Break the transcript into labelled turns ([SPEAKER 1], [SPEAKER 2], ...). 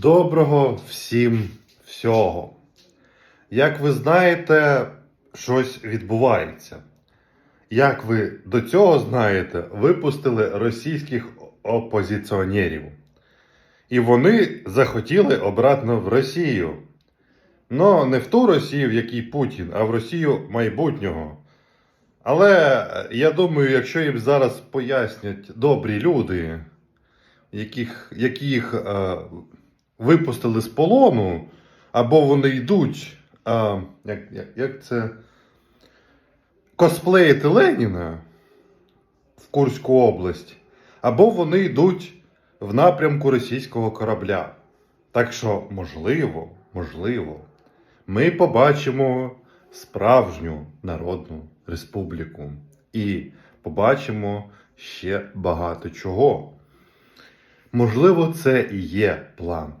[SPEAKER 1] Доброго всім всього. Як ви знаєте, щось відбувається. Як ви до цього знаєте, випустили російських опозиціонерів. І вони захотіли обратно в Росію. Ну, не в ту Росію, в якій Путін, а в Росію майбутнього. Але е, я думаю, якщо їм зараз пояснять добрі люди, яких, яких е, випустили з полону, або вони йдуть, е, як, як, як це косплеїти Леніна в Курську область, або вони йдуть в напрямку російського корабля. Так що, можливо, можливо, ми побачимо справжню народну республіку і побачимо ще багато чого. Можливо, це і є план